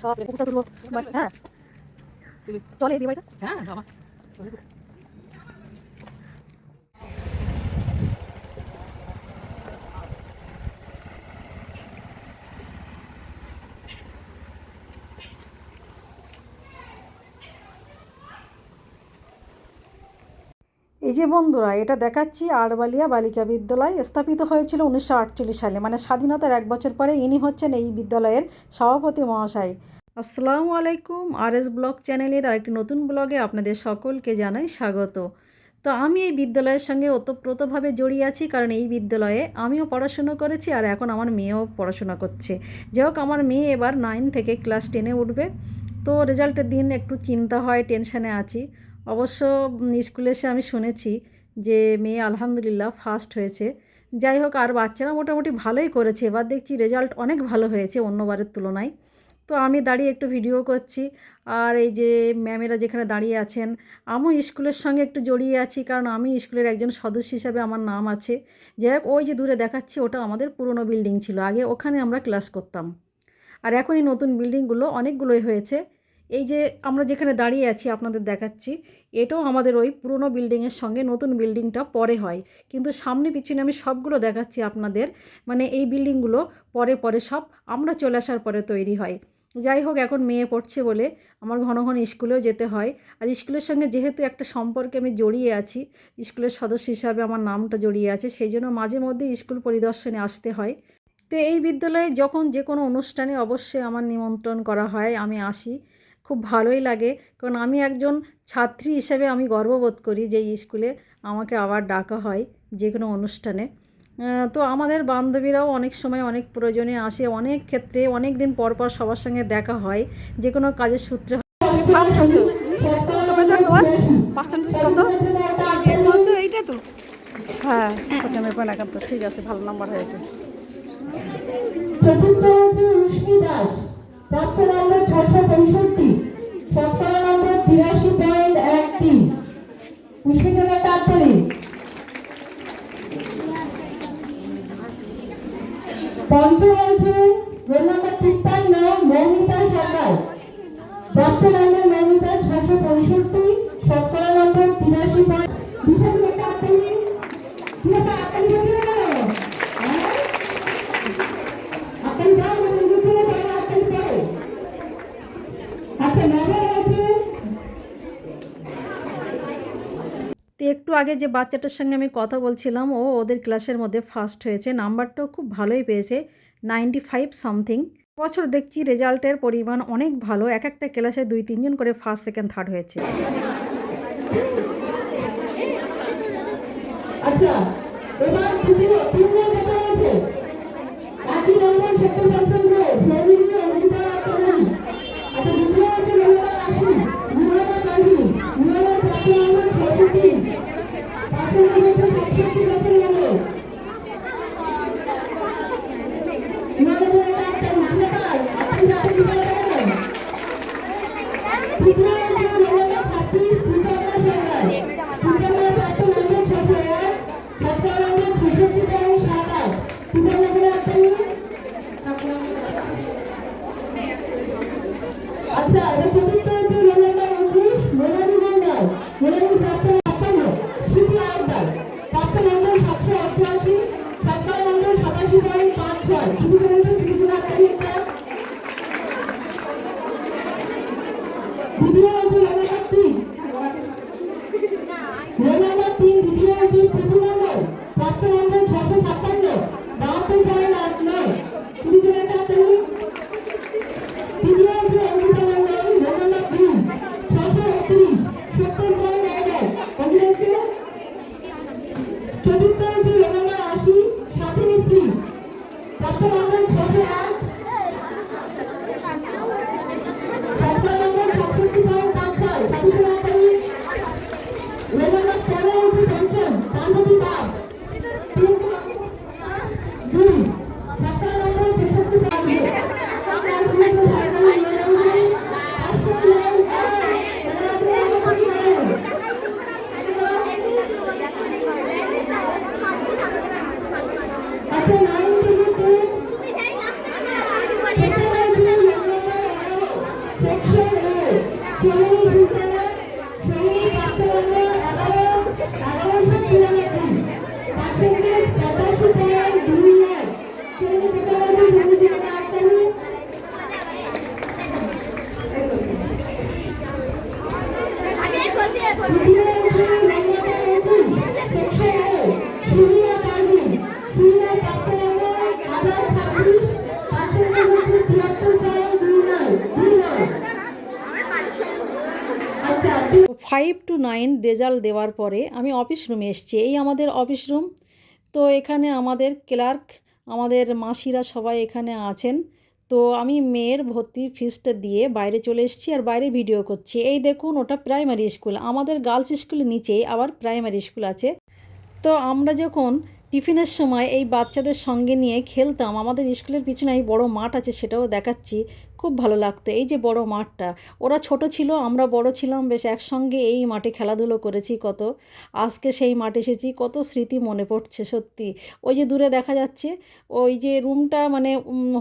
সব হ্যাঁ চলে এদিকে বাড়িটা হ্যাঁ বাবা। এই যে বন্ধুরা, এটা দেখাচ্ছি আরবালিয়া বালিকা বিদ্যালয় স্থাপিত হয়েছিল উনিশশো আটচল্লিশ সালে মানে স্বাধীনতার এক বছর পরে ইনি হচ্ছেন এই বিদ্যালয়ের সভাপতি মহাশয়। আসসালামু আলাইকুম আর এস ব্লগ চ্যানেলের আরেকটি নতুন ব্লগে আপনাদের সকলকে জানাই স্বাগত। তো আমি এই বিদ্যালয়ের সঙ্গে ওতপ্রোতভাবে জড়িয়ে আছি, কারণ এই বিদ্যালয়ে আমিও পড়াশুনো করেছি আর এখন আমার মেয়েও পড়াশোনা করছে। যাই হোক, আমার মেয়ে এবার নাইন থেকে ক্লাস টেনে উঠবে। তো রেজাল্টের দিন একটু চিন্তা হয় টেনশানে আছি। অবশ্য স্কুলে এসে আমি শুনেছি যে মেয়ে আলহামদুলিল্লাহ ফার্স্ট হয়েছে। যাই হোক, আর বাচ্চারা মোটামুটি ভালোই করেছে। এবার দেখছি রেজাল্ট অনেক ভালো হয়েছে অন্যবারের তুলনায়। তো আমি দাঁড়িয়ে একটু ভিডিও করছি। আর এই যে ম্যামেরা যেখানে দাঁড়িয়ে আছেন, আমিও স্কুলের সঙ্গে একটু জড়িয়ে আছি, কারণ আমি স্কুলের একজন সদস্য হিসাবে আমার নাম আছে। যাই হোক, ওই যে দূরে দেখাচ্ছি, ওটা আমাদের পুরনো বিল্ডিং ছিল। আগে ওখানে আমরা ক্লাস করতাম। আর এখন এই নতুন বিল্ডিংগুলো অনেকগুলোই হয়েছে। এই যে আমরা যেখানে দাঁড়িয়ে আছি, আপনাদের দেখাচ্ছি, এটাও আমাদের ওই পুরনো বিল্ডিংয়ের সঙ্গে নতুন বিল্ডিংটা পরে হয়। কিন্তু সামনে পিছনে আমি সবগুলো দেখাচ্ছি আপনাদের মানে এই বিল্ডিংগুলো পরে পরে সব আমরা চলে আসার পরে তৈরি হয়। যাই হোক, এখন মেয়ে পড়ছে বলে আমার ঘন ঘন স্কুলেও যেতে হয়। আর স্কুলের সঙ্গে যেহেতু একটা সম্পর্কে আমি জড়িয়ে আছি, স্কুলের সদস্য হিসাবে আমার নামটা জড়িয়ে আছে, সেই জন্য মাঝে মধ্যে স্কুল পরিদর্শনে আসতে হয়। তো এই বিদ্যালয়ে যখন যে কোনো অনুষ্ঠানে অবশ্যই আমার নিমন্ত্রণ করা হয়, আমি আসি। খুব ভালোই লাগে। কারণ আমি একজন ছাত্রী হিসেবে আমি গর্ববোধ করি যে এই স্কুলে আমাকে আবার ডাকা হয় যে কোনো অনুষ্ঠানে। তো আমাদের বান্ধবীরাও অনেক সময় অনেক প্রয়োজনে আসে অনেক ক্ষেত্রে অনেক দিন পর পর সবার সঙ্গে দেখা হয়। যে কোনো কাজের সূত্রে কত? এইটা তো? হ্যাঁ ঠিক আছে ভালো নাম্বার হয়েছে। চতুর্থ হচ্ছে রশ্মি দাস। প্রাপ্ত নম্বর ছশো পঁয়ষট্টি নম্বর তিরাশি পড়ো আচ্ছা তো একটু আগে যে বাচ্চাটার সঙ্গে আমি কথা বলছিলাম, ও ওদের ক্লাসের মধ্যে ফার্স্ট হয়েছে। নাম্বারটাও খুব ভালোই পেয়েছে নাইনটি ফাইভ সামথিং বছর দেখছি রেজাল্টের পরিমাণ অনেক ভালো। এক একটা ক্লাসে দুই তিনজন করে ফার্স্ট সেকেন্ড থার্ড হয়েছে। আচ্ছা এবার তৃতীয় তিন নম্বর কথা আছে একই নম্বর সত্তর ফাইভ টু নাইন রেজাল্ট দেওয়ার পরে আমি অফিস রুমে এসেছি। এই আমাদের অফিস রুম তো এখানে আমাদের ক্লার্ক আমাদের মাসিরা সবাই এখানে আছেন। তো আমি মেয়ের ভর্তি ফিসটা দিয়ে বাইরে চলে এসেছি আর বাইরে ভিডিও করছি। এই দেখুন, ওটা প্রাইমারি স্কুল আমাদের গার্লস স্কুলের নিচেই আবার প্রাইমারি স্কুল আছে। তো আমরা যখন টিফিনের সময় এই বাচ্চাদের সঙ্গে নিয়ে খেলতাম, আমাদের স্কুলের পিছনে এই বড় মাঠ আছে, সেটাও দেখাচ্ছি। খুব ভালো লাগতো। এই যে বড় মাঠটা, ওরা ছোট ছিল, আমরা বড় ছিলাম, বেশ একসঙ্গে এই মাঠে খেলাধুলো করেছি কত, আজকে সেই মাঠে এসেছি, কত স্মৃতি মনে পড়ছে সত্যি। ওই যে দূরে দেখা যাচ্ছে, ওই যে রুমটা মানে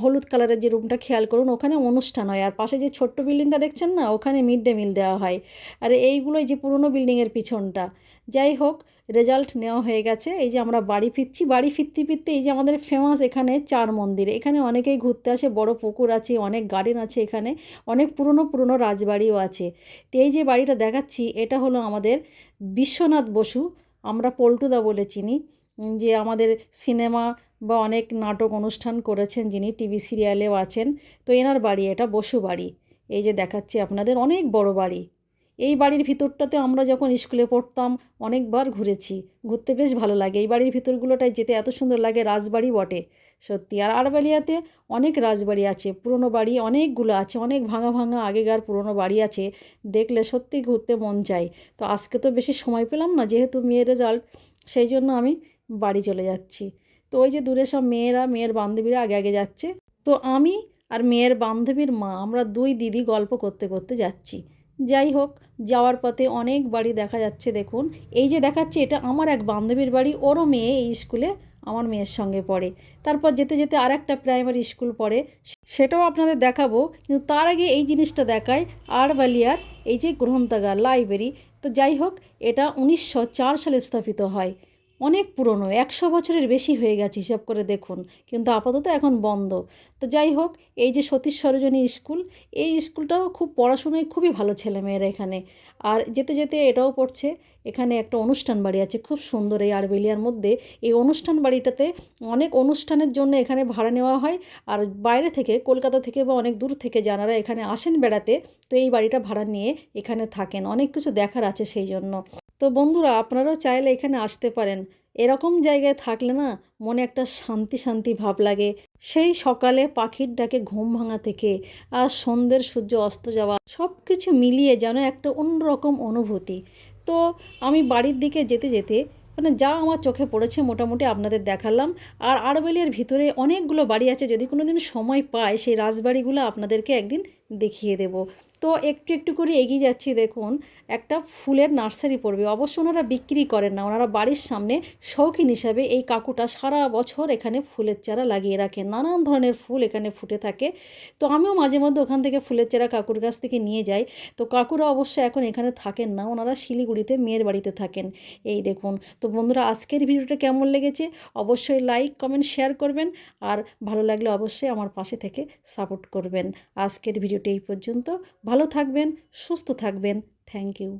হলুদ কালারের যে রুমটা, খেয়াল করুন, ওখানে অনুষ্ঠান হয়, আর পাশে যে ছোট্ট বিল্ডিংটা দেখছেন না, ওখানে মিড ডে মিল দেওয়া হয়। আর এইগুলোই যে পুরনো বিল্ডিংয়ের পিছনটা, যাই হোক, রেজাল্ট নেওয়া হয়ে গেছে, এই যে আমরা বাড়ি ফিরছি, বাড়ি ফিরতে ফিরতে এই যে আমাদের ফেমাস এখানে চার মন্দির, এখানে অনেকেই ঘুরতে আসে, বড় পুকুর আছে, অনেক গার্ডেন আছে এখানে, অনেক পুরনো পুরনো রাজবাড়িও আছে। তো এই যে বাড়িটা দেখাচ্ছি, এটা হলো আমাদের বিশ্বনাথ বসু, আমরা পল্টুদা বলে চিনি যে আমাদের সিনেমা বা অনেক নাটক অনুষ্ঠান করেছেন যিনি, টিভি সিরিয়ালেও আছেন। তো এনার বাড়ি, এটা বসু বাড়ি। এই যে দেখাচ্ছি আপনাদের, অনেক বড় বাড়ি। এই বাড়ির ভিতরটাতে আমরা যখন স্কুলে পড়তাম, অনেকবার ঘুরেছি। ঘুরতে বেশ ভালো লাগে। এই বাড়ির ভিতরগুলোটায় যেতে এত সুন্দর লাগে, রাজবাড়ি বটে। সত্যি, আর আরবালিয়াতে অনেক রাজবাড়ি আছে, পুরনো বাড়ি অনেকগুলো আছে, অনেক ভাঙা ভাঙা আগেকার পুরনো বাড়ি আছে। দেখলে সত্যি ঘুরতে মন চায় তো আজকে তো বেশি সময় পেলাম না, যেহেতু মেয়ের রেজাল্ট সেই জন্য আমি বাড়ি চলে যাচ্ছি। তো ওই যে দূরে সব মেয়েরা, মেয়ের বান্ধবীরা আগে আগে যাচ্ছে। তো আমি আর মেয়ের বান্ধবীর মা, আমরা দুই দিদি গল্প করতে করতে যাচ্ছি। যাই হোক, যাওয়ার পথে অনেক বাড়ি দেখা যাচ্ছে, দেখুন। এই যে দেখাচ্ছে, এটা আমার এক বান্ধবীর বাড়ি, ওরও মেয়ে এই স্কুলে, আমার মেয়ের সঙ্গে পড়ে। তারপর যেতে যেতে আর একটা প্রাইমারি স্কুল পড়ে। সেটাও আপনাদের দেখাবো, কিন্তু তার আগে এই জিনিসটা দেখায় আর বালিয়ার, এই যে গ্রন্থাগার, লাইব্রেরি। তো যাই হোক, এটা উনিশশো চার সালে স্থাপিত হয়। অনেক পুরনো, একশো বছরের বেশি হয়ে গেছে, হিসাব করে দেখুন। কিন্তু আপাতত এখন বন্ধ। তো যাই হোক, এই যে সতীশ সরোজনী স্কুল, এই স্কুলটাও খুব পড়াশোনায় খুবই ভালো ছেলেমেয়েরা এখানে। আর যেতে যেতে এটাও পড়ছে, এখানে একটা অনুষ্ঠান বাড়ি আছে, খুব সুন্দর এই আরবেলিয়ার মধ্যে। এই অনুষ্ঠান বাড়িটাতে অনেক অনুষ্ঠানের জন্য এখানে ভাড়া নেওয়া হয়, আর বাইরে থেকে, কলকাতা থেকে বা অনেক দূর থেকে যারা এখানে আসেন বেড়াতে, তো এই বাড়িটা ভাড়া নিয়ে এখানে থাকেন। অনেক কিছু দেখার আছে সেই জন্য। তো বন্ধুরা, আপনারাও চাইলে এখানে আসতে পারেন। এরকম জায়গায় থাকলে না মনে একটা শান্তি শান্তি ভাব লাগে। সেই সকালে পাখির ডাকে ঘুম ভাঙা থেকে আর সন্ধ্যের সূর্য অস্ত যাওয়া সব কিছু মিলিয়ে যেন একটা অন্যরকম অনুভূতি। তো আমি বাড়ির দিকে যেতে যেতে মানে যা আমার চোখে পড়েছে মোটামুটি আপনাদের দেখালাম। আর আরবেলিয়ার ভিতরে অনেকগুলো বাড়ি আছে, যদি কোনো দিন সময় পাই সেই রাজবাড়িগুলো আপনাদেরকে একদিন দেখিয়ে দেব। তো একটু একটু করে এগিয়ে যাচ্ছি দেখুন, একটা ফুলের নার্সারি পড়বে। অবশ্য ওনারা বিক্রি করেন না, ওনারা বাড়ির সামনে শৌখিন হিসাবে এই কাকুটা সারা বছর এখানে ফুলের চারা লাগিয়ে রাখেন নানান ধরনের ফুল এখানে ফুটে থাকে। তো আমিও মাঝে মধ্যে ওখান থেকে ফুলের চারা কাকুর কাছ থেকে নিয়ে যাই। তো কাকুরা অবশ্য এখন এখানে থাকেন না, ওনারা শিলিগুড়িতে মেয়ের বাড়িতে থাকেন। এই দেখুন, তো বন্ধুরা আজকের ভিডিওটা কেমন লেগেছে? অবশ্যই লাইক কমেন্ট শেয়ার করবেন। আর ভালো লাগলে অবশ্যই আমার পাশে থেকে সাপোর্ট করবেন। আজকের ভিডিওটি এই পর্যন্ত। ভালো থাকবেন সুস্থ থাকবেন। Thank you.